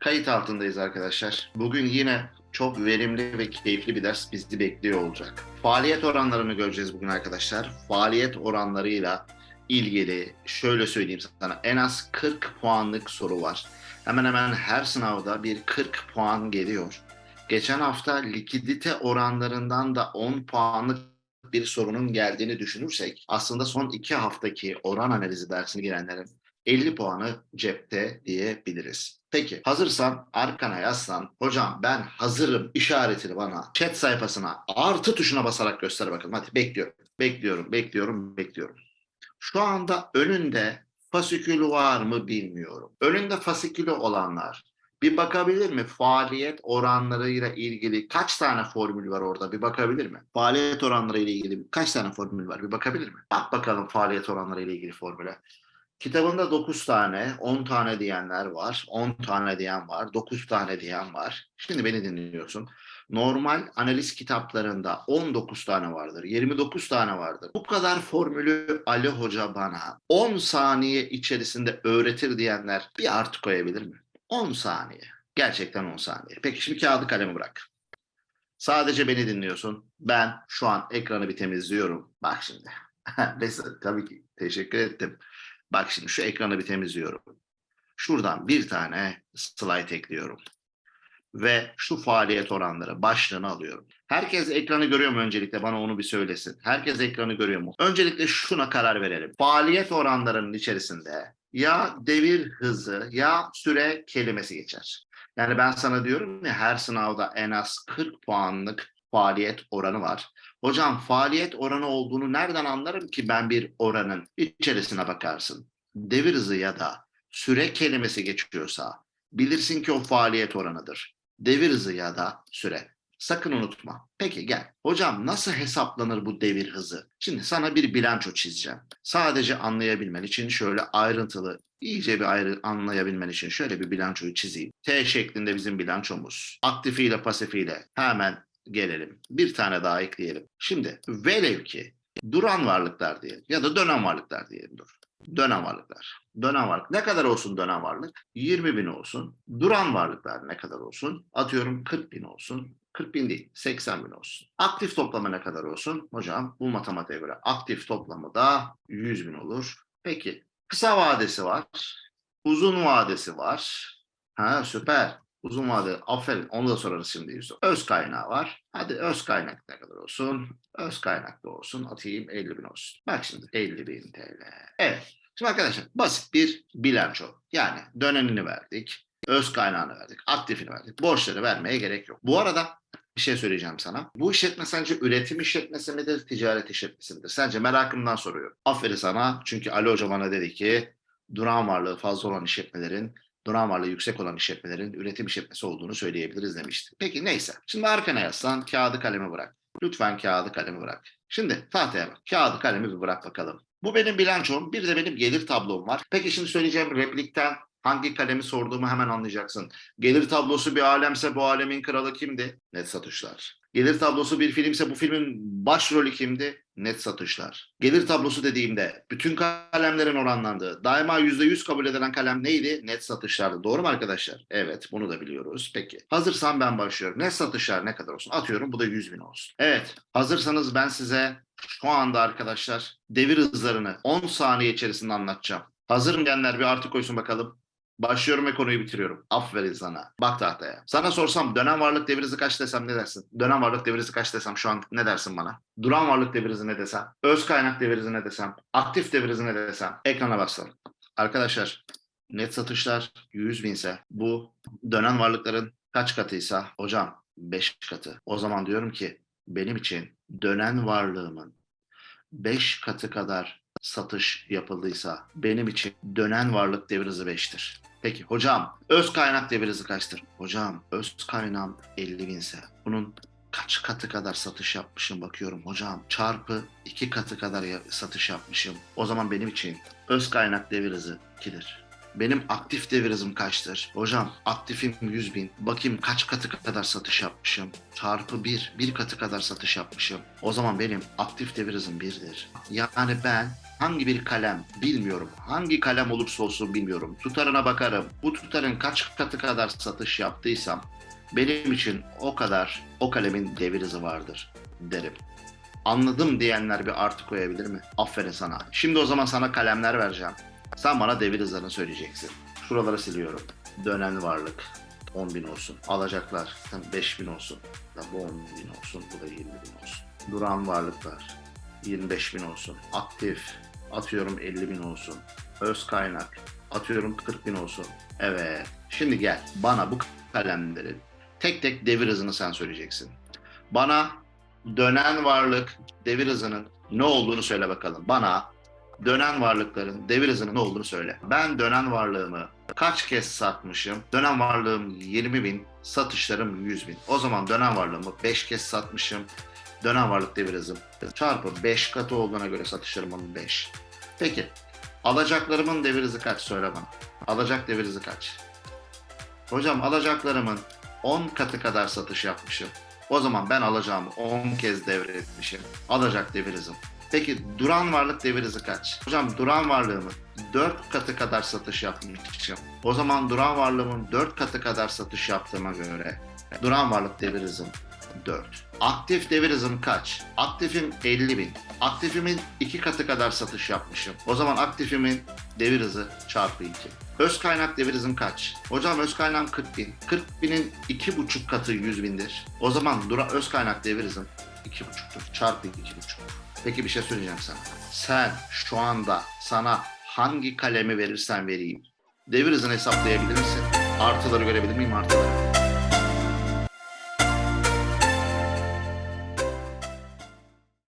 Kayıt altındayız arkadaşlar. Bugün yine çok verimli ve keyifli bir ders bizi bekliyor olacak. Faaliyet oranlarını göreceğiz bugün arkadaşlar. Faaliyet oranlarıyla ilgili şöyle söyleyeyim sana en az 40 puanlık soru var. Hemen hemen her sınavda bir 40 puan geliyor. Geçen hafta likidite oranlarından da 10 puanlık bir sorunun geldiğini düşünürsek aslında son iki haftaki oran analizi dersine girenlerin 50 puanı cepte diyebiliriz. Peki hazırsan arkana yaslan. Hocam ben hazırım işaretini bana chat sayfasına artı tuşuna basarak göster bakalım. Hadi bekliyorum. Bekliyorum, bekliyorum, bekliyorum. Şu anda önünde fasikülü var mı bilmiyorum. Önünde fasikülü olanlar bir bakabilir mi? Faaliyet oranlarıyla ilgili kaç tane formül var orada? Bir bakabilir mi? Faaliyet oranları ile ilgili kaç tane formül var? Bir bakabilir mi? Bak bakalım faaliyet oranları ile ilgili formüle. Kitabında 9 tane, 10 tane diyenler var, 10 tane diyen var, 9 tane diyen var. Şimdi beni dinliyorsun. Normal analiz kitaplarında 19 tane vardır, 29 tane vardır. Bu kadar formülü Ali Hoca bana 10 saniye içerisinde öğretir diyenler bir artı koyabilir mi? 10 saniye. Gerçekten 10 saniye. Peki şimdi kağıdı kalemi bırak. Sadece beni dinliyorsun. Ben şu an ekranı bir temizliyorum. Bak şimdi. Tabii ki teşekkür ettim. Bak şimdi şu ekranı bir temizliyorum. Şuradan bir tane slide ekliyorum. Ve şu faaliyet oranları başlığını alıyorum. Herkes ekranı görüyor mu öncelikle? Bana onu bir söylesin. Herkes ekranı görüyor mu? Öncelikle şuna karar verelim. Faaliyet oranlarının içerisinde ya devir hızı ya süre kelimesi geçer. Yani ben sana diyorum ya her sınavda en az 40 puanlık faaliyet oranı var. Hocam faaliyet oranı olduğunu nereden anlarım ki ben bir oranın içerisine bakarsın. Devir hızı ya da süre kelimesi geçiyorsa bilirsin ki o faaliyet oranıdır. Devir hızı ya da süre. Sakın unutma. Peki gel. Hocam nasıl hesaplanır bu devir hızı? Şimdi sana bir bilanço çizeceğim. Sadece anlayabilmen için şöyle ayrıntılı, iyice bir ayrı anlayabilmen için şöyle bir bilançoyu çizeyim. T şeklinde bizim bilançomuz. Aktifiyle pasifiyle hemen gelelim. Bir tane daha ekleyelim. Şimdi velev ki duran varlıklar diyelim ya da dönen varlıklar diyelim dur. Dönen varlıklar. Dönen varlık. Ne kadar olsun dönen varlık? 20 bin olsun. Duran varlıklar ne kadar olsun? Atıyorum 40 bin olsun. 40 bin değil, 80 bin olsun. Aktif toplamı ne kadar olsun? Hocam bu matematiğe göre aktif toplamı da 100 bin olur. Peki kısa vadesi var. Uzun vadesi var. Ha süper. Uzun vade aferin onu da sorarız şimdi Yusuf. Öz kaynağı var. Hadi öz kaynak ne kadar olsun? Öz kaynak da olsun. Atayım 50 bin olsun. Bak şimdi 50 bin TL. Evet. Şimdi arkadaşlar basit bir bilanço. Yani dönenini verdik. Öz kaynağını verdik. Aktifini verdik. Borçları vermeye gerek yok. Bu arada bir şey söyleyeceğim sana. Bu işletme sence üretim işletmesi midir, ticaret işletmesi midir? Sence merakımdan soruyorum. Aferin sana. Çünkü Ali Hoca bana dedi ki duran varlığı fazla olan işletmelerin duran varlığı yüksek olan işletmelerin üretim işletmesi olduğunu söyleyebiliriz demişti. Peki neyse. Şimdi arkana yaslan, kağıdı kalemi bırak. Lütfen kağıdı kalemi bırak. Şimdi tahtaya bak. Kağıdı kalemi bir bırak bakalım. Bu benim bilançom. Bir de benim gelir tablom var. Peki şimdi söyleyeceğim replikten hangi kalemi sorduğumu hemen anlayacaksın. Gelir tablosu bir alemse bu alemin kralı kimdi? Net satışlar. Gelir tablosu bir filmse bu filmin başrolü kimdi? Net satışlar. Gelir tablosu dediğimde bütün kalemlerin oranlandığı, daima %100 kabul edilen kalem neydi? Net satışlardı. Doğru mu arkadaşlar? Evet, bunu da biliyoruz. Peki. Hazırsan ben başlıyorum. Net satışlar ne kadar olsun? Atıyorum bu da 100 bin olsun. Evet. Hazırsanız ben size şu anda arkadaşlar devir hızlarını 10 saniye içerisinde anlatacağım. Hazırım diyenler bir artı koysun bakalım. Başlıyorum ve konuyu bitiriyorum. Aferin sana. Bak tahtaya. Sana sorsam dönem varlık devir hızı kaç desem ne dersin? Dönem varlık devir hızı kaç desem şu an ne dersin bana? Duran varlık devir hızı ne desem? Öz kaynak devir hızı ne desem? Aktif devir hızı ne desem? Ekrana baksana. Arkadaşlar net satışlar 100 binse bu dönen varlıkların kaç katıysa hocam 5 katı. O zaman diyorum ki benim için dönen varlığımın 5 katı kadar satış yapıldıysa benim için dönen varlık devir hızı 5'tir. Peki hocam öz kaynak hızı kaçtır? Hocam öz kaynağım 50 binse bunun kaç katı kadar satış yapmışım bakıyorum hocam çarpı iki katı kadar satış yapmışım. O zaman benim için öz kaynak devir hızı 2'dir. Benim aktif devir hızım kaçtır? Hocam aktifim 100 bin. Bakayım kaç katı kadar satış yapmışım. Çarpı 1. Bir katı kadar satış yapmışım. O zaman benim aktif devir hızım 1'dir. Yani ben hangi bir kalem bilmiyorum. Hangi kalem olursa olsun bilmiyorum. Tutarına bakarım. Bu tutarın kaç katı kadar satış yaptıysam benim için o kadar o kalemin devir hızı vardır derim. Anladım diyenler bir artı koyabilir mi? Aferin sana. Şimdi o zaman sana kalemler vereceğim. Sen bana devir hızlarını söyleyeceksin. Şuraları siliyorum. Dönen varlık 10.000 olsun. Alacaklar 5.000 olsun. Ya Bu 10.000 olsun. Bu da 20.000 olsun. Duran varlıklar 25.000 olsun. Aktif atıyorum 50.000 olsun. Öz kaynak atıyorum 40.000 olsun. Evet. Şimdi gel bana bu kalemlerin tek tek devir hızını sen söyleyeceksin. Bana dönen varlık devir hızının ne olduğunu söyle bakalım. Bana dönen varlıkların devir hızının ne olduğunu söyle. Ben dönen varlığımı kaç kez satmışım? Dönen varlığım 20 bin, satışlarım 100 bin. O zaman dönen varlığımı 5 kez satmışım. Dönen varlık devir hızım çarpı 5 katı olduğuna göre satışlarımın 5. Peki alacaklarımın devir hızı kaç söyle bana. Alacak devir hızı kaç? Hocam alacaklarımın 10 katı kadar satış yapmışım. O zaman ben alacağımı 10 kez devretmişim. Alacak devir hızım. Peki duran varlık hızı kaç? Hocam duran varlığımın 4 katı kadar satış yapmışım. O zaman duran varlığımın 4 katı kadar satış yaptığıma göre duran varlık devir hızım 4. Aktif devir hızım kaç? Aktifim 50 bin. Aktifimin 2 katı kadar satış yapmışım. O zaman aktifimin devir hızı çarpı 2. Öz kaynak devir hızım kaç? Hocam öz kaynağım 40 bin. 40 binin 2,5 katı 100 bindir. O zaman dura öz kaynak devir hızım 2,5'tur. Çarpı 2,5. Peki bir şey söyleyeceğim sana. Sen şu anda sana hangi kalemi verirsen vereyim devir hızını hesaplayabilir misin? Artıları görebilir miyim artıları?